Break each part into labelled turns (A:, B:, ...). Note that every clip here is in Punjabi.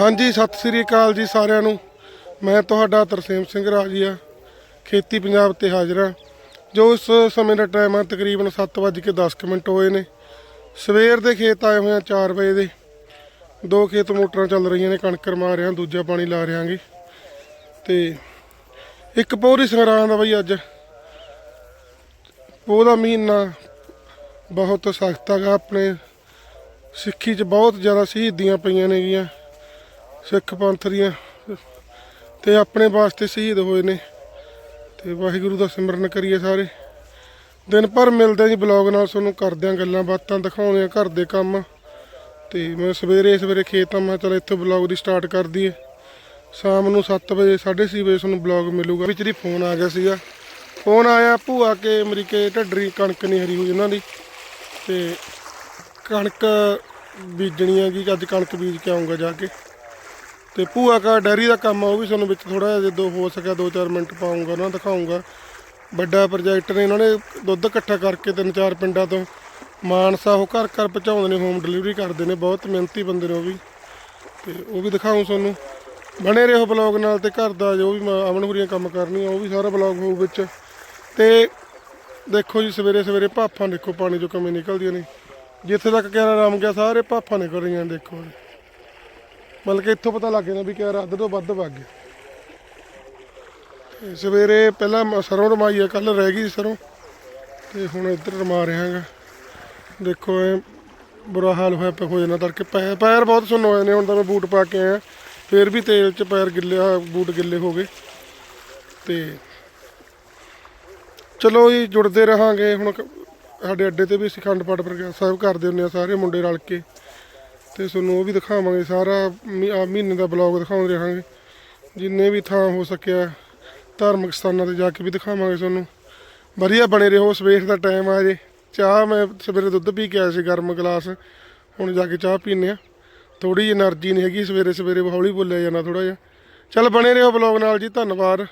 A: ਹਾਂਜੀ, ਸਤਿ ਸ੍ਰੀ ਅਕਾਲ ਜੀ ਸਾਰਿਆਂ ਨੂੰ। ਮੈਂ ਤੁਹਾਡਾ ਤਰਸੇਮ ਸਿੰਘ ਰਾਜੀਆ, ਖੇਤੀ ਪੰਜਾਬ ਤੇ ਹਾਜ਼ਰ ਹਾਂ। ਜੋ ਇਸ ਸਮੇਂ ਦਾ ਟਾਈਮ ਆ, ਤਕਰੀਬਨ 7:10 ਮਿੰਟ ਹੋਏ ਨੇ। ਸਵੇਰ ਦੇ ਖੇਤ ਆਏ ਹੋਏ ਆ 4 ਵਜੇ ਦੇ। ਦੋ ਖੇਤ ਮੋਟਰਾਂ ਚੱਲ ਰਹੀਆਂ ਨੇ, ਕਣਕ ਰਮਾ ਰਿਆਂ ਦੂਜਾ ਪਾਣੀ ਲਾ ਰਿਆਂਗੇ ਤੇ ਇੱਕ ਪੌਰੀ ਸੰਗਰਾਂ ਦਾ ਬਈ ਅੱਜ। ਉਹਦਾ ਮਹੀਨਾ ਬਹੁਤ ਸਖਤ ਹੈਗਾ, ਆਪਣੇ ਸਿੱਖੀ 'ਚ ਬਹੁਤ ਜ਼ਿਆਦਾ ਸ਼ਹੀਦੀਆਂ ਪਈਆਂ ਨੇਗੀਆਂ। ਸਿੱਖ ਪੰਥ ਦੀਆਂ ਤੇ ਆਪਣੇ ਵਾਸਤੇ ਸ਼ਹੀਦ ਹੋਏ ਨੇ। ਤੇ ਵਾਹਿਗੁਰੂ ਦਾ ਸਿਮਰਨ ਕਰੀਏ ਸਾਰੇ। ਦਿਨ ਭਰ ਮਿਲਦੇ ਜੀ ਬਲੌਗ ਨਾਲ ਤੁਹਾਨੂੰ ਕਰਦੇ ਆਂ ਗੱਲਾਂ ਬਾਤਾਂ ਦਿਖਾਉਂਦੇ ਆ ਘਰ ਦੇ ਕੰਮ। ਤੇ ਮੈਂ ਸਵੇਰੇ ਸਵੇਰੇ ਖੇਤ ਆ ਮੈਂ ਚਲ ਇੱਥੇ ਬਲੌਗ ਦੀ ਸਟਾਰਟ ਕਰ ਦਈਏ। ਸ਼ਾਮ ਨੂੰ 7 ਵਜੇ 6:30 ਵਜੇ ਤੁਹਾਨੂੰ ਬਲੌਗ ਮਿਲੂਗਾ। ਵਿੱਚ ਦੀ ਫੋਨ ਆ ਗਿਆ ਸੀਗਾ। ਫੋਨ ਆਇਆ ਭੂਆ ਕੇ ਅਮਰੀਕੇ ਢੱਡਰੀ ਕਣਕ ਨਹੀਂ ਹਰੀ ਹੋਈ ਉਹਨਾਂ ਦੀ। ਤੇ ਕਣਕ ਬੀਜਣੀ ਹੈਗੀ, ਅੱਜ ਕਣਕ ਬੀਜ ਕੇ ਆਉਂਗਾ ਜਾ ਕੇ। ਤੇ ਭੂਆ ਕਾ ਡੈਰੀ ਦਾ ਕੰਮ ਆ, ਉਹ ਵੀ ਤੁਹਾਨੂੰ ਵਿੱਚ ਥੋੜਾ ਜਿਹਾ ਜਦੋਂ ਹੋ ਸਕਿਆ 2-4 ਮਿੰਟ ਪਾਉਂਗਾ ਨਾ ਨੂੰ ਦਿਖਾਉਂਗਾ। ਵੱਡਾ ਪ੍ਰੋਜੈਕਟ ਨੇ ਇਹਨਾਂ ਨੇ ਦੁੱਧ ਇਕੱਠਾ ਕਰਕੇ ਤਿੰਨ ਚਾਰ ਪਿੰਡਾਂ ਤੋਂ ਮਾਨਸਾ ਉਹ ਘਰ ਘਰ ਪਹੁੰਚਾਉਂਦੇ ਨੇ ਹੋਮ ਡਿਲੀਵਰੀ ਕਰਦੇ ਨੇ, ਬਹੁਤ ਮਿਹਨਤੀ ਬੰਦੇ ਨੇ ਉਹ ਵੀ। ਤੇ ਉਹ ਵੀ ਦਿਖਾਉਂ ਤੁਹਾਨੂੰ। ਬਣੇ ਰਹੋ ਬਲੌਗ ਨਾਲ ਤੇ ਘਰ ਦਾ ਜੋ ਵੀ ਮੈਂ ਅਮਨ ਹੁਰੀਆਂ ਕੰਮ ਕਰਨੀਆਂ, ਉਹ ਵੀ ਸਾਰਾ ਬਲੌਗ ਹੋਊ ਵਿੱਚ। ਤੇ ਦੇਖੋ ਜੀ, ਸਵੇਰੇ ਸਵੇਰੇ ਭਾਫਾਂ ਦੇਖੋ, ਪਾਣੀ ਚੋਂ ਕਿਵੇਂ ਨਿਕਲਦੀਆਂ ਨੇ। ਜਿੱਥੇ ਤੱਕ ਕਿਹੜਾ ਰਾਮ ਗਿਆ, ਸਾਰੇ ਭਾਫਾਂ ਨਿਕਲ ਰਹੀਆਂ ਨੇ, ਦੇਖੋ। ਮਤਲਬ ਕਿ ਇੱਥੋਂ ਪਤਾ ਲੱਗ ਜਾਂਦਾ ਵੀ ਕਿਹੜਾ ਅੱਧ ਤੋਂ ਵੱਧ ਵਗ ਗਿਆ। ਸਵੇਰੇ ਪਹਿਲਾਂ ਮ- ਸਰੋਂ ਰਮਾਈ ਆ ਕੱਲ ਰਹਿ ਗਈ ਸਰੋਂ। ਤੇ ਹੁਣ ਇੱਧਰ ਰਮਾ ਰਿਹਾ ਹੈਗਾ। ਦੇਖੋ ਇਹ ਬੁਰਾ ਹਾਲ ਹੋਇਆ ਪਿਆ, ਹੋ ਜਾਣਾ ਤੜਕੇ। ਪੈਰ ਪੈਰ ਬਹੁਤ ਸੁੰਨ ਹੋਏ ਨੇ, ਹੁਣ ਤਾਂ ਮੈਂ ਬੂਟ ਪਾ ਕੇ ਆਇਆ। ਫੇਰ ਵੀ ਤੇਲ 'ਚ ਪੈਰ ਗਿੱਲੇ ਬੂਟ ਗਿੱਲੇ ਹੋ ਗਏ। ਤੇ ਚਲੋ ਜੀ, ਜੁੜਦੇ ਰਹਾਂਗੇ। ਹੁਣ ਕ- ਸਾਡੇ ਅੱਡੇ ਤੇ ਵੀ ਅਸੀਂ ਖੰਡ ਪਾਠ ਪ੍ਰਕਾਸ਼ ਸਾਹਿਬ ਕਰਦੇ ਹੁੰਦੇ ਆ, ਸਾਰੇ ਮੁੰਡੇ ਰਲ ਕੇ। ਤੇ ਤੁਹਾਨੂੰ ਉਹ ਵੀ ਦਿਖਾਵਾਂਗੇ, ਸਾਰਾ ਆ ਮਹੀਨੇ ਦਾ ਬਲੌਗ ਦਿਖਾਉਂਦੇ ਰਹਾਂਗੇ। ਜਿੰਨੇ ਵੀ ਥਾਂ ਹੋ ਸਕਿਆ, ਧਾਰਮਿਕ ਸਥਾਨਾਂ ਤੇ ਜਾ ਕੇ ਵੀ ਦਿਖਾਵਾਂਗੇ ਤੁਹਾਨੂੰ। ਵਧੀਆ ਬਣੇ ਰਹੋ, ਸਵੇਰ ਦਾ ਟਾਈਮ ਆ ਜੇ। ਚਾਹ ਮੈਂ ਸਵੇਰੇ ਦੁੱਧ ਪੀ ਕੇ ਆਇਆ ਸੀ, ਗਰਮ ਗਲਾਸ। ਹੁਣ ਜਾ ਕੇ ਚਾਹ ਪੀਨੇ ਆ ਥੋੜੀ ਜਿਹੀ એનર્ਜੀ ਨਹੀਂ ਹੈਗੀ, ਸਵੇਰੇ ਸਵੇਰੇ ਹੌਲੀ ਬੋਲਿਆ ਜਾਂਦਾ ਥੋੜਾ ਜਿਹਾ। ਚੱਲ ਬਣੇ ਰਹੋ ਬਲੌਗ ਨਾਲ ਜੀ, ਧੰਨਵਾਦ।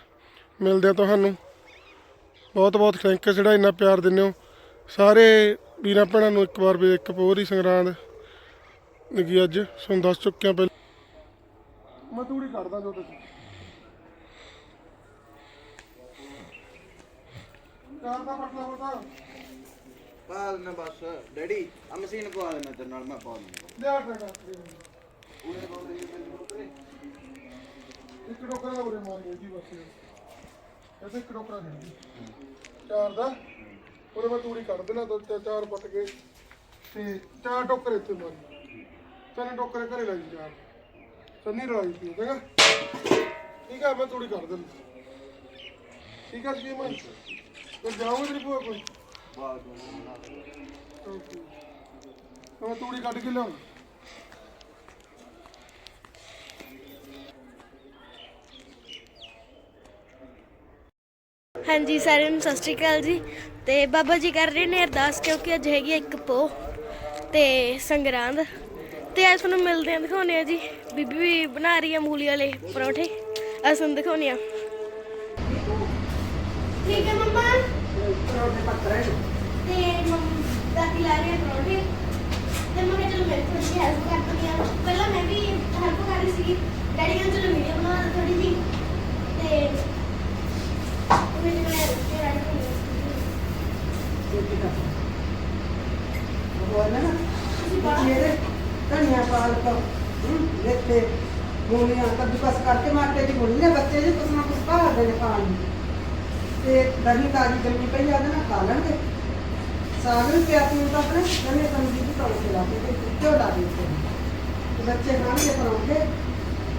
A: ਮਿਲਦੇ ਆ ਤੁਹਾਨੂੰ। ਬਹੁਤ ਬਹੁਤ ਥੈਂਕ ਯੂ ਜਿਹੜਾ ਇੰਨਾ ਪਿਆਰ ਦਿੰਦੇ ਹੋ। ਸਾਰੇ ਵੀਰਾਂ ਭੈਣਾਂ ਨੂੰ ਇੱਕ ਵਾਰ ਵੀ ਇੱਕ ਹੋਰ ਸੰਗਰਾਂਦ। ਲੱਗੀ ਅੱਜ ਤੁਹਾਨੂੰ ਦੱਸ ਚੁੱਕਿਆ ਪਹਿਲਾਂ। ਮੈਂ ਤੂੜੀ ਕੱਢਦਾ ਜੋ ਤੁਸੀਂ। ਕਾਰ ਦਾ ਪਟਲਾ ਹੋਤਾ
B: ਪਾ ਦੇਣਾ ਬਸ। ਡੈਡੀ ਆ ਮਸ਼ੀਨ ਪਵਾ ਦੇਣਾ ਤੇ ਨਾਲ ਮੈਂ ਪਾ ਦੂੰਗਾ
A: ਲਿਆ ਟਰਗਾ ਇੱਕ ਟੋਕਰਾ ਦਾ ਉਰੇ ਮਾਰੀ ਜੀ ਬਸ। ਇਹ ਇੱਕ ਟੋਕਰਾ ਹੈ ਚਾਰ ਦਾ। ਉਹਦੇ ਮੈਂ ਤੂੜੀ ਕੱਢ ਦੇਣਾ ਦੋ ਚਾਰ- ਚਾਰ ਪੱਟ ਕੇ। ਤੇ ਚਾਰ ਟੋਕਰੇ ਇੱਥੇ ਮਾਰੀ ਤਿੰਨ ਟੋਕਰੇ ਘਰੇ ਲੱਗ ਚਾਰ ਸੰਨੀ ਰਲਾਈ ਪੀ ਹੈਗਾ ਠੀਕ ਆ? ਮੈਂ ਤੂੜੀ ਕੱਢ ਦਿੰਦਾ। ਠੀਕ ਆ ਜੀ, ਮੈਂ ਤੇ ਜਾਊਂਗਾ ਤੇਰੀ ਭੂਆ ਕੋਈ
B: ਪਾ
A: ਮੈਂ ਤੂੜੀ ਕੱਢ ਕੇ ਲਿਆਉਂ
C: ਹਾਂਜੀ, ਸਾਰਿਆਂ ਨੂੰ ਸਤਿ ਸ਼੍ਰੀ ਅਕਾਲ ਜੀ। ਤੇ ਬਾਬਾ ਜੀ ਕਰ ਰਹੇ ਨੇ ਅਰਦਾਸ, ਕਿਉਂਕਿ ਅੱਜ ਹੈਗੀ ਇੱਕ ਪੋ ਤੇ ਸੰਗਰਾਂਦ। ਤੇ ਅੱਜ ਤੁਹਾਨੂੰ ਮਿਲਦੇ ਆ ਦਿਖਾਉਣੇ ਆ ਜੀ। ਬੀਬੀ ਵੀ ਬਣਾ ਰਹੀ ਆ ਮੂਲੀ ਵਾਲੇ ਪਰੌਠੇ। ਅੱਜ ਤੁਹਾਨੂੰ ਦਿਖਾਉਣੇ ਆ ਠੀਕ ਹੈ ਮੰਮਾ।
D: ਪਰੌਂਠੇ ਪੱਕ ਰਹੇ ਨੇ
C: ਤੇ ਮੰਮ ਦਾਦੀ ਲਾ ਰਹੀ ਆ ਪਰੌਠੇ। ਤੇ ਮੈਂ ਚਲੋ ਮੈਂ ਥੋੜੀ ਜਿਹੀ ਹੈਲਪ ਕਰ ਦਿੰਦੀ ਆ। ਪਹਿਲਾਂ ਮੈਂ ਵੀ ਹੈਲਪ ਕਰ ਰਹੀ ਸੀ ਡੈਡੀ ਕਹਿੰਦੇ ਚਲੋ ਵੀਡੀਓ ਬਣਾ ਦੇ ਥੋੜੀ ਜਿਹੀ। ਤੇ ਉਹ ਮੇਰੇ ਨਾਲ ਰੋਟੀ ਰਾਈ
D: ਰੋਟੀ ਦਾ ਉਹ ਨਾ?
C: ਤੁਸੀਂ ਬਾਹਰ
D: ਧਨੀਆ ਪਾਲਕ ਹੂੰ ਦੇਖੇ ਗੋਲੀਆਂ ਕੱਦੂਕਸ ਕਰਕੇ ਮਾਟੇ ਦੀ ਗੋਲੀ ਨੇ ਬੱਚੇ ਜੀ ਕੁਛ ਨਾ ਕੁਛ ਭਾਲਦੇ ਨੇ ਖਾਣ ਨੂੰ। ਤੇ ਦਹੀਂ ਤਾਜੀ ਜੰਮੀ ਪਈ ਆ, ਉਹਦੇ ਨਾਲ ਖਾ ਲੈਣਗੇ। ਸਾਗ ਵੀ ਪਿਆ ਪੀਣ ਦਾ ਆਪਣੇ ਜਨੇ ਸੰਗੀ ਦੀ ਤੌਰ ਲਾ ਕੇ ਤੇ ਕਿਉਂ ਲਾ ਦੇ ਤੇ ਬੱਚੇ ਖਾਣਗੇ ਪਰੌਂਠੇ,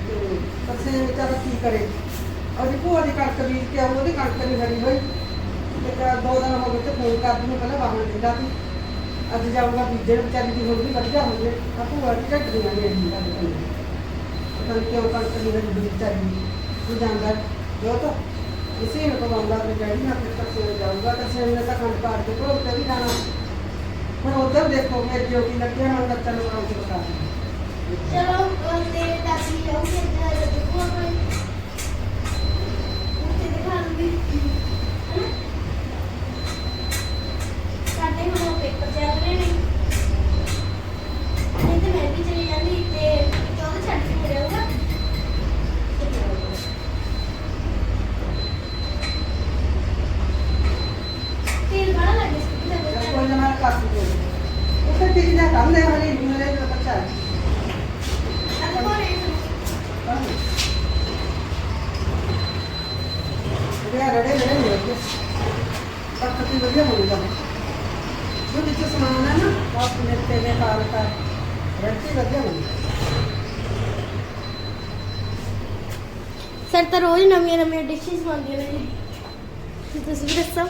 D: ਤੇ ਬੱਚੇ ਵਿਚਾਰਾ ਕੀ ਕਰੇ। ਉਹਦੀ ਭੂਆ ਦੀ ਕਣਕ ਬੀਜ ਕੇ ਆਉ ਉਹਦੀ ਕਣਕ ਨਹੀਂ ਹਰੀ ਹੋਈ। ਤੇ ਦੋ ਦਿਨ ਹੋ ਗਏ ਤੇ ਫੋਨ ਕਰਦੀ ਨੂੰ ਪਹਿਲਾਂ ਬਾਹਰ ਦਿੰਦਾ ਸੀ ਅੱਜ ਜਾਊਗਾ ਬੀਜਣ ਵਿਚਾਰੀ ਦੀ ਹੋਰ ਵੀ ਵਧੀਆ ਹੋ ਜੇ ਆ ਭੂਆ ਦੀ ਝੱਟੀਆਂ ਨੇ ਇੰਨੀ ਗੱਲ ਕਰੀ। ਪਤਾ ਕਿਉਂ ਕਣਕ ਨਹੀਂ ਹਰੀ ਬੀਜ ਤੂੰ ਜਾਂਦਾ ਜੋ ਤਾਂ ਇਸੇ ਨੂੰ ਕਮਾਉਂਦਾ ਤੇ ਡੈਡੀ ਨਾਲ ਫਿਰ ਤੱਕ ਜਾਊਗਾ, ਤਾਂ ਨੇ ਤਾਂ ਕੰਨ ਪਾੜ ਕੇ ਭੋਗ ਤੇ ਵੀ ਜਾਣਾ। ਹੁਣ ਉਧਰ ਦੇਖੋ ਮੇਰੇ ਡਿਊਟੀ ਲੱਗਿਆ ਹੁਣ ਬੱਚਾ ਨੂੰ ਕੰਮ ਬਤਾ
C: ਚਲੋ ਅਹ ਤੇ ਦਾਦੀ ਜਾਊਗੀ ਇੱਧਰ ਦੇਖੋ ਆਪਣੇ ਉੱਥੇ ਦਿਖਾ ਦੂੰਗੀ ਹਨਾ? ਸਾਡੇ ਹੁਣ ਪੇਪਰ ਚੱਲ ਰਹੇ ਨੇ। ਨਹੀਂ ਤੇ ਮੈਂ ਵੀ ਚਲੀ ਜਾਂਦੀ ਤੇ ਚੌਥੇ ਛੱਡ ਕੇ ਮੁੜਿਆ
D: ਹੀ ਵਧੀਆ ਬਣੀ
C: ਸਰ ਤਾਂ ਰੋਜ਼ ਨਵੀਆਂ ਨਵੀਆਂ ਡਿਸ਼ਸ ਬਣਦੀਆਂ ਨੇ ਜੀ। ਤੁਸੀਂ ਵੀ ਦੱਸੋ।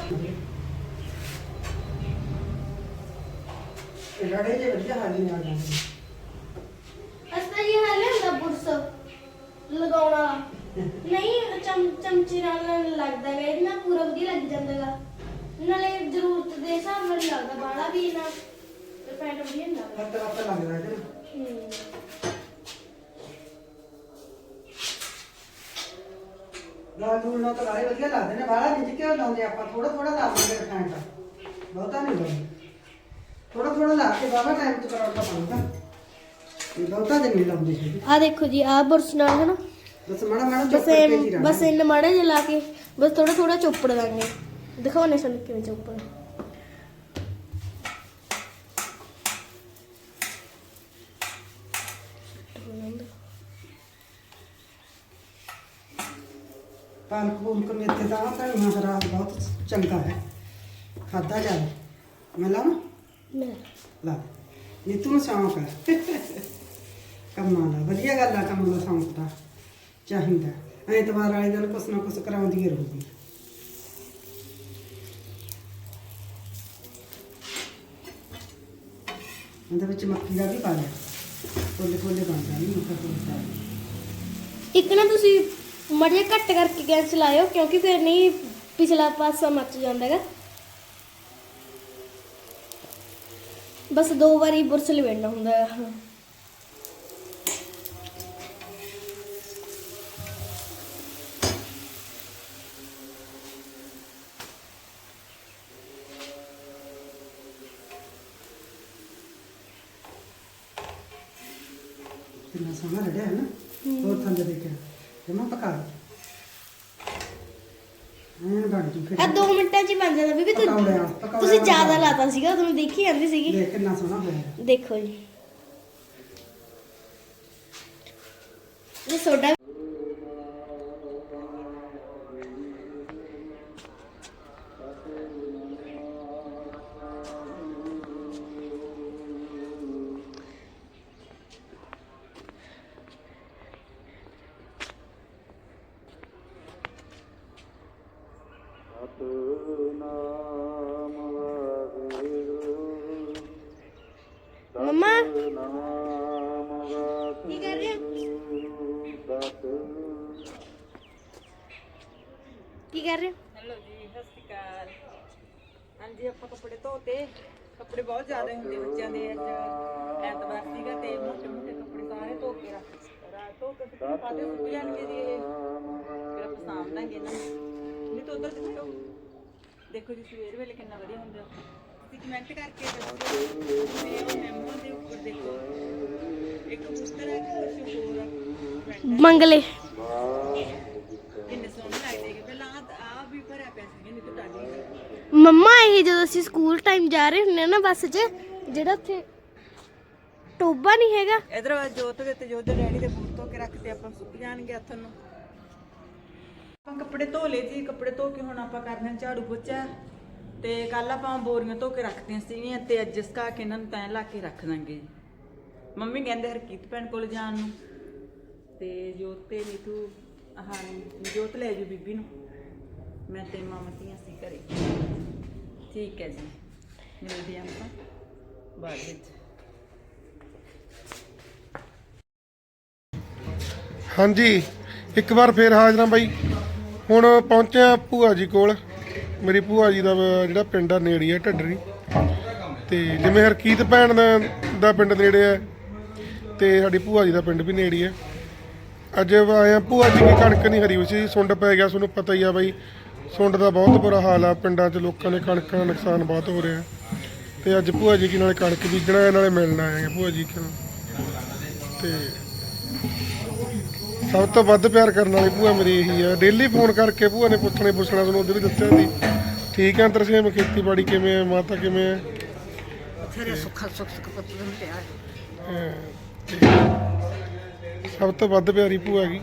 D: ਇਹ ਰੜੇ ਜੇ ਵਧੀਆ ਹਾਲ ਜਾਂਦੇ
C: ਅਸਤਾ ਜੀ ਹਾਲੇ ਹੁੰਦਾ ਬੁਰਸ ਲਗਾਉਣ। ਨਹੀਂ ਚਮ ਚਮਚੇ ਨਾਲ ਲੱਗਦਾ ਗਾ ਇਹਦੇ ਨਾਲ ਪੂਰਾ ਵਧੀਆ ਲੱਗ ਜਾਂਦਾ ਗਾ ਨਾਲੇ ਜ਼ਰੂਰਤ ਦੇ ਹਿਸਾਬ ਨਾਲ ਹੀ ਲੱਗਦਾ ਬਾਲਾ ਵੀ ਨਾ। ਪੈਂਟ ਵਧੀਆ ਨਹੀਂ ਲੱਗਦਾ
D: ਹੱਥ ਹੱਥ ਲੱਗਦਾ ਇਹਦੇ ਨਾਲ।
C: ਹੂੰ।
D: ਦਾਲ ਦੂਲ ਨਾਲ ਤਾਂ ਲਾਏ ਵਧੀਆ ਲੱਗਦੇ ਨੇ। ਬਾਹਲਾ ਨਹੀਂ ਕਿਉਂ ਲਾਉਂਦੇ ਆਪਾਂ। ਥੋੜਾ ਥੋੜਾ ਲਾ ਲਾਂਗੇ ਰਖਾਂ ਤਾਂ ਬਹੁਤਾ ਨਹੀਂ ਲਾਉਂਦੇ ਥੋੜਾ ਥੋੜਾ ਲਾ ਕੇ ਬਾਬਾ ਟਾਈਮ ਤੋਂ ਕਰਾਉਣਾ ਪੈਂਦਾ ਇਹ ਬਹੁਤਾ ਦਿਨ ਨਹੀਂ ਲਾਉਂਦੇ ਸੀ
C: ਆ ਦੇਖੋ ਜੀ ਆ ਬੁਰਸ ਨਾਲ ਹੈ ਨਾ
D: ਬਸ ਮਾੜਾ ਮਾੜਾ
C: ਬਸ
D: ਚੁੱਪ ਕੇ ਜੀ
C: ਇਹ ਬਸ ਇਹਨਾਂ ਮਾੜਾ ਜਿਹਾ ਲਾ ਕੇ ਬਸ ਥੋੜਾ ਥੋੜਾ ਚੋਪੜ ਦਾਂਗੇ ਦਿਖਾਉਣੇ ਸਾਨੂੰ ਕਿਵੇਂ ਚੋਪੜ।
D: ਪਾਲਕ ਪੂਲਕ ਮੇਥੇ ਦਾ ਤਾਂ ਹਰਾ ਬਹੁਤ ਚੰਗਾ ਹੈ। ਖਾਦਾ ਜਾਂਦਾ ਮੈਂ ਲਾਵਾਂ?
C: ਮੈਂ
D: ਲਾ ਇਹ ਤੂੰ ਸ਼ੌਂਕ ਹੈ। ਕੰਮਾਂ ਦਾ। ਵਧੀਆ ਗੱਲ ਆ ਕੰਮ ਦਾ ਸ਼ੌਂਕ ਦਾ ਚਾਹੀਦਾ। ਐਤਵਾਰ ਵਾਲੇ ਦਿਨ ਕੁਛ ਨਾ ਕੁਛ ਕਰਾਉਂਦੀ ਰਹੂਗੀ। ਉਹਦੇ ਵਿੱਚ ਮੱਕੀ ਦਾ ਵੀ ਪਾ ਲਿਆ। ਕੋਲੇ ਕੋਲੇ ਬਣ ਜਾਣੀ ਮੱਕੀ ਦਾ
C: ਇੱਕ ਨਾ ਤੁਸੀਂ ਮੜਿਆ ਘੱਟ ਕਰਕੇ ਗੈਸ ਚਲਾਇਓ, ਕਿਉਂਕਿ ਫਿਰ ਨਹੀਂ ਪਿਛਲਾ ਪਾਸਾ ਮੱਚ ਜਾਂਦਾ ਹੈਗਾ। ਬਸ ਦੋ ਵਾਰੀ ਬੁਰਸ਼ ਲਵੇੜਨਾ ਹੁੰਦਾ ਹੈ।
D: ਕਿੰਨਾ ਸੋਹਣਾ ਰੜਿਆ ਹੈ ਨਾ, ਹੋਰ ਥੱਲੇ ਦੇਖਿਆ। ਜਮਾ ਪਕਾ ਐਨ ਬਣ ਜੂ ਫਿਰ।
C: ਆ 2 ਮਿੰਟਾਂ 'ਚ ਹੀ ਬਣ ਜਾਂਦਾ ਬੀਬੀ
D: ਵਾਲਾ,
C: ਤੂੰ
D: ਪਕੌੜੇ
C: ਤੁਸੀਂ
D: ਵਾਲਾ
C: ਜ਼ਿਆਦਾ
D: ਬਣ।
C: ਲਾਤਾ ਸੀਗਾ ਤੁਹਾਨੂੰ ਦੇਖੀ ਜਾਂਦੀ ਸੀਗੀ।
D: ਦੇਖ ਕਿੰਨਾ ਸੋਹਣਾ ਹੋਇਆ
C: ਦੇਖੋ ਜੀ। ਇਹ ਸੋਡਾ
E: ਬੱਚਿਆਂ ਦੇ ਅੱਜ ਐਤਵਾਰ ਸੀਗਾ ਤੇ ਮੋਟੇ ਮੋਟੇ ਕੱਪੜੇ ਸਾਰੇ ਧੋ ਕੇ ਰੱਖ ਰਾਤ ਧੋ ਕੇ ਸੁੱਕਣੇ ਪਾਤੇ ਸੁੱਕ ਜਾਣਗੇ ਜੀ ਇਹ। ਫਿਰ ਆਪਾਂ ਸਾਂਭ ਲਾਂਗੇ ਇਹਨਾਂ ਨੂੰ। ਨਹੀਂ ਤਾਂ ਉਧਰ ਦੇਖੋ। ਦੇਖੋ ਜੀ ਸਵੇਰ ਵੇਲੇ ਕਿੰਨਾ ਵਧੀਆ ਹੁੰਦਾ। ਤੁਸੀਂ ਕਮੈਂਟ ਕਰਕੇ ਦੱਸੋ। ਤੇ ਉਹ ਮੈਮੋ ਦੇ ਉੱਪਰ ਦੇਖੋ। ਇੱਕ ਕਬੂਤਰ ਹੈ ਕਿ ਕੁਛ ਹੋਰ ਆ। friend
C: ਮੰਗਲੇ।
E: ਕਿੰਨੇ ਸੋਹਣੇ ਲੱਗਦੇ ਹੈਗੇ। ਪਹਿਲਾਂ ਆ ਵੀ ਭਰਿਆ ਪਿਆ ਸੀ ਨਹੀਂ ਤਾਂ ਟਾਲੀ
C: ਮੰਮਾ ਇਹ ਜਦੋਂ ਅਸੀਂ ਸਕੂਲ ਟਾਈਮ ਜਾ ਰਹੇ ਹੁੰਦੇ ਆ ਨਾ ਬੱਸ 'ਚ ਜਿਹੜਾ ਉੱਥੇ ਟੋਬਾ ਨਹੀਂ ਹੈਗਾ।
E: ਇਧਰ ਜੋਤ ਦੇ ਤੇ ਜੋਤ ਦੇ ਡੈਡੀ ਦੇ ਬੂਟ ਧੋ ਕੇ ਰੱਖਤੇ ਆਪਾਂ ਸੁੱਕ ਜਾਣਗੇ ਹੱਥ ਨੂੰ। ਆਪਾਂ ਕੱਪੜੇ ਧੋ ਲਏ ਜੀ ਕੱਪੜੇ ਧੋ ਕੇ ਹੁਣ ਆਪਾਂ ਕਰਦੇ ਝਾੜੂ ਪੋਚਾ। ਤੇ ਕੱਲ ਆਪਾਂ ਬੋਰੀਆਂ ਧੋ ਕੇ ਰੱਖਤੀਆਂ ਸੀਗੀਆਂ ਤੇ ਅੱਜ ਸਕਾ ਕੇ ਇਹਨਾਂ ਨੂੰ ਤੈਅ ਲਾ ਕੇ ਰੱਖ ਦਾਂਗੇ ਮੰਮੀ ਕਹਿੰਦੇ ਹਰਕੀਤ ਭੈਣ ਕੋਲ ਜਾਣ ਨੂੰ। ਤੇ ਜੋਤ ਤੇ ਨੀਤੂ ਹਾਂ ਜੋਤ ਲੈ ਜੂ ਬੀਬੀ ਨੂੰ। ਮੈਂ ਤੇ ਮਾਮਾ ਸੀ ਘਰੇ। ਠੀਕ ਹੈ ਜੀ, ਮਿਲਦੇ ਹਾਂ ਆਪਾਂ। ਬਾਅਦ ਵਿੱਚ
A: ਹਾਂਜੀ, ਇੱਕ ਵਾਰ ਫੇਰ ਹਾਜ਼ਰਾਂ ਬਾਈ। ਹੁਣ ਪਹੁੰਚਿਆ ਭੂਆ ਜੀ ਕੋਲ। ਮੇਰੀ ਭੂਆ ਜੀ ਦਾ ਜਿਹੜਾ ਪਿੰਡ ਆ, ਨੇੜੇ ਆ, ਢੱਡਰੀ। ਤੇ ਜਿਵੇਂ ਹਰਕੀਤ ਭੈਣ ਦਾ ਦਾ ਪਿੰਡ ਨੇੜੇ ਆ, ਤੇ ਸਾਡੀ ਭੂਆ ਜੀ ਦਾ ਪਿੰਡ ਵੀ ਨੇੜੇ ਆ। ਅੱਜ ਆਇਆ ਭੂਆ ਜੀ ਦੀ ਕਣਕ ਨਹੀਂ ਹਰੀ ਹੋਈ ਸੀ, ਸੁੰਡ ਪੈ ਗਿਆ, ਤੁਹਾਨੂੰ ਪਤਾ ਹੀ ਆ ਬਾਈ। ਸੁੰਡ ਦਾ ਬਹੁਤ ਬੁਰਾ ਹਾਲ ਆ, ਪਿੰਡਾਂ 'ਚ ਲੋਕਾਂ ਦੇ ਕਣਕਾਂ ਦਾ ਨੁਕਸਾਨ ਬਹੁਤ ਹੋ ਰਿਹਾ। ਤੇ ਅੱਜ ਭੂਆ ਜੀ ਕੀ ਨਾਲੇ ਕਣਕ ਬੀਜਣਾ ਹੈ, ਨਾਲੇ ਮਿਲਣਾ ਆ ਭੂਆ ਜੀ ਕੋਲ ਤੇ ਸਭ ਤੋਂ ਵੱਧ ਪਿਆਰ ਕਰਨ ਵਾਲੀ ਭੂਆ ਮੇਰੀ ਇਹੀ ਆ। ਡੇਲੀ ਫੋਨ ਕਰਕੇ ਭੂਆ ਨੇ ਪੁੱਛਣੇ ਪੁੱਛਣਾ ਤੁਹਾਨੂੰ ਉਧਰ ਵੀ ਦੱਸਿਆ ਸੀ। ਠੀਕ ਆ ਤਰਸੇਮ ਖੇਤੀਬਾੜੀ ਕਿਵੇਂ ਆ ਮਾਤਾ ਕਿਵੇਂ ਆ
E: ਫਿਰ ਸੁੱਖਾ ਸੁੱਖ ਸੁੱਖ ਪੱਤ ਨੂੰ ਪਿਆ
A: ਹਾਂ, ਤੇ ਸਭ ਤੋਂ ਵੱਧ ਪਿਆਰੀ ਭੂਆ ਹੈਗੀ।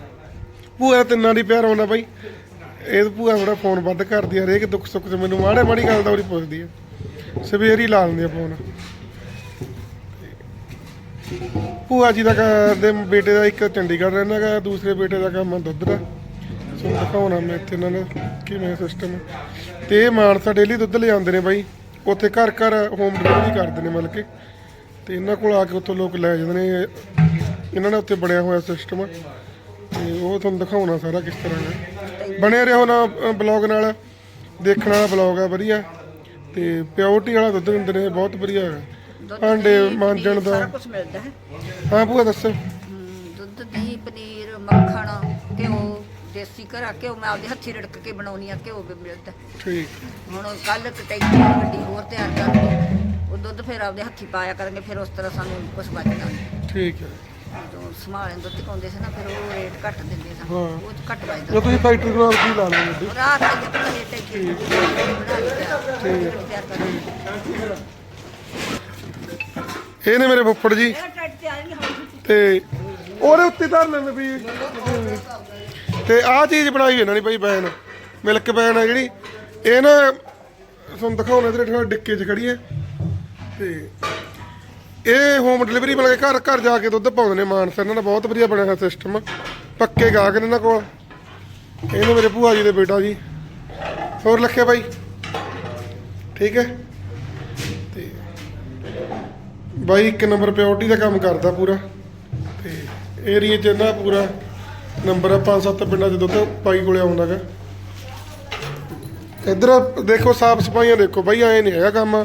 A: ਭੂਆ ਤਿੰਨਾਂ ਦੀ ਪਿਆਰ ਆਉਂਦਾ ਬਾਈ। ਇਹ ਭੂਆ ਥੋੜਾ ਫੋਨ ਵੱਧ ਕਰਦੀ ਆ ਹਰੇਕ ਦੁੱਖ ਸੁੱਖ 'ਚ ਮੈਨੂੰ ਮਾੜੇ ਮਾੜੀ ਗੱਲ ਦਾ ਉਹਦੀ ਪੁੱਛਦੀ ਆ। ਸਵੇਰ ਹੀ ਲਾ ਲੈਂਦੇ ਆ ਫੋਨ। ਭੂਆ ਜੀ ਦਾ ਕ- ਦੇ ਬੇਟੇ ਦਾ ਇੱਕ ਚੰਡੀਗੜ੍ਹ ਰਹਿੰਦਾ ਗਾ ਦੂਸਰੇ ਬੇਟੇ ਦਾ ਕੰਮ ਆ ਦੁੱਧ ਦਾ। ਸੋ ਦਿਖਾਉਣਾ ਮੈਂ ਇੱਥੇ ਇਹਨਾਂ ਦਾ ਕਿਵੇਂ ਸਿਸਟਮ ਤੇ ਇਹ ਮਾਨਸਾ ਡੇਲੀ ਦੁੱਧ ਲਿਆਉਂਦੇ ਨੇ ਬਾਈ। ਉੱਥੇ ਘਰ ਘਰ ਹੋਮ ਡਿਲੀਵਰੀ ਕਰਦੇ ਨੇ ਮਤਲਬ ਕਿ। ਤੇ ਇਹਨਾਂ ਕੋਲ ਆ ਕੇ ਉੱਥੋਂ ਲੋਕ ਲੈ ਜਾਂਦੇ ਨੇ। ਇਹਨਾਂ ਨੇ ਉੱਥੇ ਬਣਿਆ ਹੋਇਆ ਸਿਸਟਮ ਤੇ ਉਹ ਤੁਹਾਨੂੰ ਦਿਖਾਉਣਾ ਸਾਰਾ ਕਿਸ ਤਰ੍ਹਾਂ ਦਾ। ਬਣਿਆ ਰਹੋ ਨਾ ਬਲੌਗ ਨਾਲ। ਦੇਖਣ ਵਾਲਾ ਬਲੌਗ ਆ, ਵਧੀਆ। ਤੇ ਪਿਓਰਟੀ ਵਾਲਾ ਦੁੱਧ ਦਿੰਦੇ ਨੇ ਬਹੁਤ ਵਧੀਆ ਹੈਗਾ। ਭਾਂਡੇ ਮਾਂਜਣ ਦਾ।
F: ਸਾਰਾ ਕੁਝ ਮਿਲਦਾ ਹੈ।
A: ਹਾਂ ਭੂਆ ਦੱਸੋ।
F: ਹਮ, ਦੁੱਧ ਦਹੀਂ ਪਨੀਰ ਮੱਖਣ ਘਿਓ ਦੇਸੀ ਘਰਾ ਘਿਓ ਮੈਂ ਆਪਦੇ ਹੱਥੀ ਰੜਕ ਕੇ ਬਣਾਉਣੀ ਆ ਘਿਓ ਵੀ ਮਿਲਦਾ।
A: ਠੀਕ।
F: ਹੁਣ ਕੱਲ ਕਟੈਕੀ ਵੱਡੀ ਹੋਰ ਤਿਆਰ ਕਰਕੇ ਉਹ ਦੁੱਧ ਫਿਰ ਆਪਦੇ ਹੱਥੀ ਪਾਇਆ ਕਰਾਂਗੇ ਫਿਰ ਉਸ ਤਰ੍ਹਾਂ ਸਾਨੂੰ ਕੁਝ ਬਚਦਾ
A: ਠੀਕ ਹੈ।
F: ਜਦੋਂ ਸੰਭਾਲੇ ਦੁੱਧ ਪਾਉਂਦੇ ਸੀ ਨਾ ਫਿਰ ਉਹ ਰੇਟ ਘੱਟ ਦਿੰਦੇ ਸਨ।
A: ਹਾਂ।
F: ਉਹ 'ਚ ਘੱਟ
A: ਜੇ
F: ਵੱਜਦਾ
A: ਤੁਸੀਂ ਫੈਕਟਰੀ ਕੋਲ ਕੀ ਲਾ ਲਓ ਗੱਡੀ?
F: ਰਾਤ ਦੀ ਆਪਣਾ ਰੇਟ ਹੈ ਕਿ ਬਣਾ ਲਿਆ ਤਿਆਰ ਕਰਾਂਗੇ
A: ਇਹ ਨੇ ਮੇਰੇ ਫੁੱਫੜ ਜੀ।
F: ਮੇਰਾ ਟੱਟ ਤਿਆਰ ਨਹੀਂ ਹੋਈ
A: ਤੇ ਉਹਦੇ ਉੱਤੇ ਧਰ ਲੈਂਦੇ ਵੀ ਤੇ ਆਹ ਚੀਜ਼ ਬਣਾਈ ਇਹਨਾਂ ਨੇ ਭਾਈ ਬੈਨ ਮਿਲਕ ਬੈਨ ਆ ਜਿਹੜੀ। ਇਹ ਨਾ ਤੁਹਾਨੂੰ ਦਿਖਾਉਣਾ ਥੋੜਾ ਡਿੱਕੇ 'ਚ ਖੜੀ ਹੈ। ਤੇ ਇਹ ਹੋਮ ਡਿਲੀਵਰੀ ਮਿਲ ਕੇ ਘਰ ਘਰ ਜਾ ਕੇ ਦੁੱਧ ਪਾਉਂਦੇ ਨੇ ਮਾਨਸਾ, ਇਹਨਾਂ ਦਾ ਬਹੁਤ ਵਧੀਆ ਬਣਿਆ ਹੋਇਆ ਸਿਸਟਮ ਪੱਕੇ ਗਾਹਕ ਨੇ ਇਹਨਾਂ ਕੋਲ। ਇਹਨੇ ਮੇਰੇ ਭੂਆ ਜੀ ਦੇ ਬੇਟਾ ਜੀ। ਹੋਰ ਲੱਖੇ ਬਾਈ। ਠੀਕ ਹੈ? ਤੇ ਬਾਈ ਇੱਕ ਨੰਬਰ ਪਿਓਰਟੀ ਦਾ ਕੰਮ ਕਰਦਾ ਪੂਰਾ। ਤੇ ਏਰੀਏ 'ਚ ਇਹਨਾਂ ਪੂਰਾ ਨੰਬਰ ਆ, ਪੰਜ ਸੱਤ ਪਿੰਡਾਂ 'ਚ ਦੁੱਧ ਬਾਈ ਕੋਲੇ ਆਉਂਦਾਗਾ ਇੱਧਰ ਦੇਖੋ, ਸਾਫ਼ ਸਫਾਈਆਂ ਦੇਖੋ। ਬਾਈ ਐ ਨਹੀਂ ਹੈਗਾ ਕੰਮ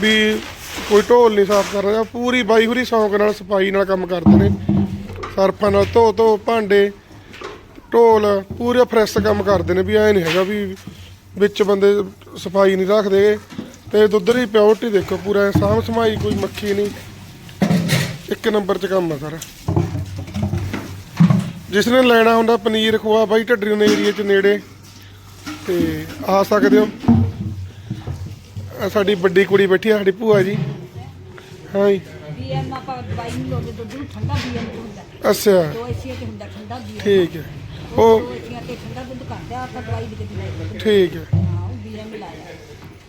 A: ਵੀ ਕੋਈ ਢੋਲ ਨਹੀਂ ਸਾਫ਼ ਕਰ ਰਿਹਾ। ਪੂਰੀ ਬਾਈ ਹੁਰੀ ਸ਼ੌਂਕ ਨਾਲ, ਸਫ਼ਾਈ ਨਾਲ ਕੰਮ ਕਰਦੇ ਨੇ। ਸਰਫਾਂ ਨਾਲ ਧੋ ਧੋ, ਭਾਂਡੇ, ਢੋਲ, ਪੂਰੇ ਫਰੈਸ਼ ਕੰਮ ਕਰਦੇ ਨੇ ਵੀ ਐ ਨਹੀਂ ਹੈਗਾ ਵੀ ਵਿੱਚ ਬੰਦੇ ਸਫ਼ਾਈ ਨਹੀਂ ਰੱਖਦੇ। ਤੇ ਦੁੱਧ ਦੀ ਪਿਓਰਟੀ ਦੇਖੋ ਪੂਰਾ ਸਾਂਭ ਸਮਾਈ ਕੋਈ ਮੱਖੀ ਨਹੀਂ ਇੱਕ ਨੰਬਰ 'ਚ ਕੰਮ ਆ ਸਾਰਾ। ਜਿਸ ਨੇ ਲੈਣਾ ਹੁੰਦਾ ਪਨੀਰ ਖੋਆ ਬਾਈ ਢੱਡਰੀ ਨੇ ਏਰੀਏ 'ਚ ਨੇੜੇ। ਤੇ ਆ ਸਕਦੇ ਹੋ। ਆਹ ਸਾਡੀ ਵੱਡੀ ਕੁੜੀ ਬੈਠੀ ਆ ਸਾਡੀ ਭੂਆ ਜੀ। ਹਾਂ ਜੀ
F: ਬੀਐਮ ਆਪਾਂ ਦਵਾਈ ਨਹੀਂ ਲਾਉਂਦੇ ਦੁੱਧ ਨੂੰ ਠੰਡਾ ਬੀਐਮ ਹੁੰਦਾ।
A: ਅੱਛਾ।
F: ਦੋ ਏਸੀਆਂ ਤੇ ਹੁੰਦਾ ਠੰਡਾ ਬੀਐਮ
A: ਠੀਕ ਹੈ। ਉਹ
F: ਦੋ ਏਸੀਆਂ ਤੇ ਠੰਡਾ ਦੁੱਧ ਕਰਦੇ ਆ ਆਪਾਂ ਦਵਾਈ ਦੇ ਕੇ
A: ਠੀਕ ਹੈ।
F: ਹਾਂ ਉਹ ਬੀਐਮ ਲਾਇਆ।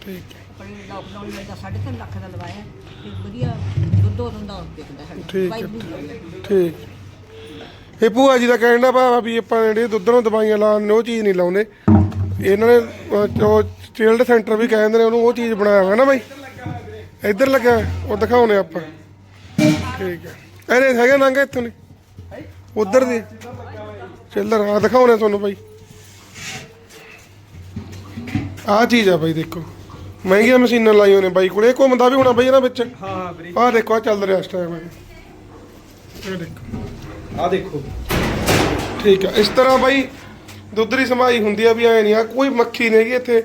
A: ਠੀਕ ਹੈ।
F: ਆਪਣੇ ਲਾਕਡਾਊਨ ਵਿੱਚ ਤਾਂ 3.5 ਲੱਖ ਦਾ ਲਵਾਇਆ। ਤੇ ਵਧੀਆ ਦੁੱਧ ਉਦੋਂ ਦਾ ਵਿਕਦਾ ਸਾਡਾ।
A: ਠੀਕ
F: ਦਵਾਈ
A: ਹੈ।
F: ਲਾਉਂਦੇ।
A: ਠੀਕ ਇਹ ਭੂਆ ਜੀ ਦਾ ਕਹਿਣ ਦਾ ਭਾਵ ਆ ਵੀ ਆਪਾਂ ਜਿਹੜੇ ਦੁੱਧ ਨੂੰ ਦਵਾਈਆਂ ਲਾਉਣ ਉਹ ਚੀਜ਼ ਨਹੀਂ ਲਾਉਂਦੇ। ਇਹਨਾਂ ਨੇ ਅਹ, ਉਹ ਚਿਲਡ ਸੈਂਟਰ ਵੀ ਕਹਿੰਦੇ ਨੇ ਉਹਨੂੰ ਉਹ ਚੀਜ਼ ਬਣਾਇਆ ਹੋਇਆ ਨਾ ਬਾਈ। ਇੱਧਰ ਲੱਗਾ ਉਹ ਦਿਖਾਉਣੇ ਆਪਾਂ। ਠੀਕ ਹੈ। ਇਹਨੇ ਹੈਗੇ ਨੰਗਾ ਇੱਥੋਂ ਨੇ ਉਧਰ ਦੀ। ਚਿਲਡਰ ਆ ਦਿਖਾਉਣੇ ਤੁਹਾਨੂੰ ਬਾਈ। ਆਹ ਚੀਜ਼ ਆ ਬਾਈ ਦੇਖੋ। ਮਹਿੰਗੀਆਂ ਮਸ਼ੀਨਾਂ ਲਾਈਆਂ ਨੇ ਬਾਈ ਕੋਲੇ। ਇਹ ਘੁੰਮਦਾ ਵੀ ਹੋਣਾ ਬਾਈ ਇਹਨਾਂ ਵਿੱਚ।
G: ਹਾਂ ਹਾਂ
A: ਆਹ ਦੇਖੋ ਆ ਚੱਲ ਰਿਹਾ ਇਸ ਟਾਈਮ ਇਹ ਦੇਖੋ।
G: ਆ ਦੇਖੋ।
A: ਠੀਕ ਹੈ ਇਸ ਤਰ੍ਹਾਂ ਬਾਈ ਦੁੱਧ ਦੀ ਸਮਾਈ ਹੁੰਦੀ ਆ ਵੀ ਐ ਨਹੀਂ ਆ ਕੋਈ ਮੱਖੀ ਨਹੀਂ ਹੈਗੀ ਇੱਥੇ।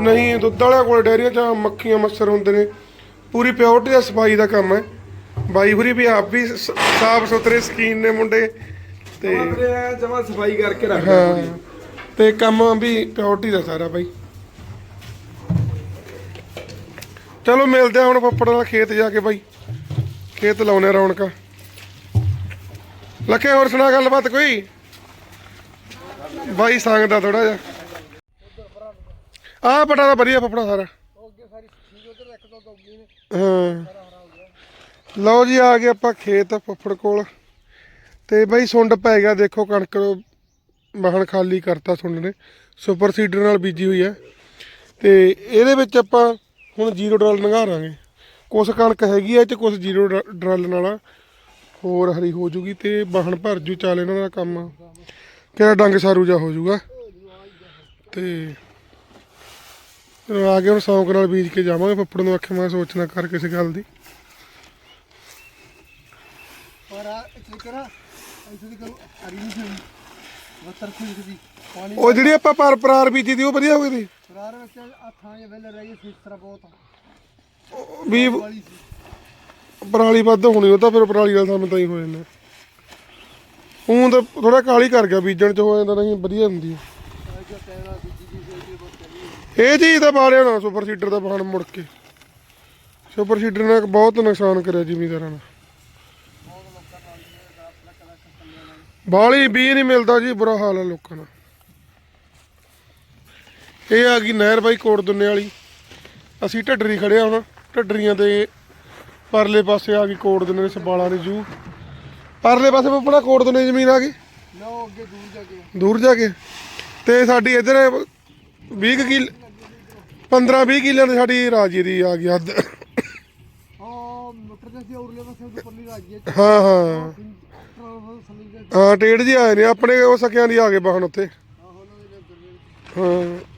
A: ਨਹੀਂ ਦੁੱਧ ਵਾਲਿਆਂ ਕੋਲ ਡੈਰੀਆਂ 'ਚ ਮੱਖੀਆਂ ਮੱਛਰ ਹੁੰਦੇ ਨੇ। ਪੂਰੀ ਪਿਓਰਟੀ ਦਾ ਸਫ਼ਾਈ ਦਾ ਕੰਮ ਹੈ। ਬਾਈ ਹੁਰੀ ਵੀ ਆਪ ਵੀ ਸਾਫ਼ ਸੁਥਰੇ ਸਕੀਨ ਨੇ ਮੁੰਡੇ। ਤੇ
G: ਜਮਾ ਸਫ਼ਾਈ ਕਰਕੇ ਰੱਖਦਾ
A: ਤੇ ਕੰਮ ਵੀ ਪਿਓਰਟੀ ਦਾ ਸਾਰਾ ਬਾਈ। ਚਲੋ ਮਿਲਦੇ ਆ ਹੁਣ ਫੱਫੜ ਦਾ ਖੇਤ ਜਾ ਕੇ ਬਾਈ। ਖੇਤ ਲਾਉਨੇ ਰੌਣਕਾਂ। ਲੱਖੇ ਹੋਰ ਸੁਣਾ ਗੱਲਬਾਤ ਕੋਈ? ਬਾਈ ਸੰਗਦਾ ਥੋੜਾ ਜਿਹਾ। ਆਹ ਪਟਾ ਦਾ ਵਧੀਆ ਫੱਫੜਾ ਸਾਰਾ। ਹਾਂ। ਲਓ ਜੀ, ਆ ਗਏ ਆਪਾਂ ਖੇਤ ਫੱਫੜ ਕੋਲ। ਤੇ ਬਾਈ ਸੁੰਡ ਪੈ ਗਿਆ, ਦੇਖੋ ਕਣਕ ਬਾਹਣ ਖਾਲੀ ਕਰਤਾ ਸੁੰਡ ਨੇ। ਸੁਪਰ ਸੀਡਰ ਨਾਲ ਬੀਜੀ ਹੋਈ ਹੈ। ਤੇ ਇਹਦੇ ਵਿੱਚ ਆਪਾਂ ਹੁਣ ਜ਼ੀਰੋ ਡਰਲ ਨਗਾਰਾਂਗੇ ਕੁਛ ਕਣਕ ਹੈਗੀ ਐ ਤੇ ਕੁਛ ਜ਼ੀਰੋ ਡ- ਡਰਲ ਨਾਲ ਹੋਰ ਹਰੀ ਹੋ ਜੂਗੀ ਤੇ ਬਾਹਣ ਭਰ ਜੂ, ਚੱਲ ਇਹਨਾਂ ਦਾ ਕੰਮ। ਕਿਹੜਾ ਡੰਗ ਸਾਰੂ ਜਾ ਹੋ ਜੂਗਾ ਤੇ ਆ ਕੇ ਹੁਣ ਸੌਂਕ ਨਾਲ ਬੀਜ ਕੇ ਜਾਵਾਂਗੇ ਫੱਫੜ ਨੂੰ ਆਖਿਆ ਮੈਂ ਸੋਚਣਾ ਕਰ ਕਿਸੇ ਗੱਲ ਦੀ। ਉਹ ਜਿਹੜੀ ਆਪਾਂ ਪਰ ਪਰਾਰ ਬੀਜੀ ਦੀ ਉਹ ਵਧੀਆ ਹੋ ਗਈ ਦੀ ਵੀ ਪਰਾਲੀ ਵੱਧ ਹੋਣੀ ਉਹ ਤਾਂ ਫਿਰ ਪਰਾਲੀ ਵਾਲਾ ਸਾਨੂੰ ਤਾਂ ਹੀ ਹੋ ਜਾਂਦਾ। ਉਹ ਤਾਂ ਥੋੜਾ ਕਾਲੀ ਕਰ ਗਿਆ, ਬੀਜਣ ਚ ਹੋ ਜਾਂਦਾ ਨਹੀਂ ਵਧੀਆ ਹੁੰਦੀ ਇਹ ਚੀਜ਼ ਤਾਂ ਬਾੜਿਆ ਨਾ ਸੁਪਰ ਸੀਡਰ ਦਾ ਬਾਣ ਮੁੜ ਕੇ। ਸੁਪਰ ਸੀਡਰ ਨੇ ਬਹੁਤ ਨੁਕਸਾਨ ਕਰਿਆ ਜ਼ਿਮੀਦਾਰਾਂ ਦਾ ਬਾਲੀ ਵੀ ਨਹੀਂ ਮਿਲਦਾ ਜੀ, ਬੁਰਾ ਹਾਲ ਹੈ ਲੋਕਾਂ ਦਾ। ਇਹ ਆ ਗਈ ਨਹਿਰ ਬਾਈ ਕੋਟ ਦੁੰਨੇ ਵਾਲੀ। ਅਸੀਂ ਢੱਡਰੀ ਖੜਿਆ ਆ ਹੁਣ, ਢੱਡਰੀਆਂ ਦੇ ਪਰਲੇ ਪਾਸੇ ਆ ਗਈ ਕੋਟ ਦਿਨੇ ਸਬਾਲਾਂ ਦੀ ਜੂ। ਪਰਲੇ ਪਾਸੇ ਆਪਣਾ ਕੋਟ ਦਿਨੇ ਜ਼ਮੀਨ ਆ ਗਈ?
B: ਲਓ ਅੱਗੇ ਦੂਰ ਜਾ ਕੇ।
A: ਦੂਰ ਜਾ ਕੇ। ਤੇ ਸਾਡੀ ਇੱਧਰ 20 ਕਿੱਲ 15 20 ਕਿੱਲਿਆਂ ਦੀ ਸਾਡੀ ਰਾਜੀ ਦੀ ਆ ਗਈ ਹੱਦ ਹਾਂ ਹਾਂ ਹਾਂ। ਟੇੜ ਜੀ ਆਏ ਨੇ ਆਪਣੇ ਉਹ ਸਕਿਆਂ ਦੀ ਆ ਗਏ ਬਾਹਨ ਉੱਥੇ। ਹਾਂ।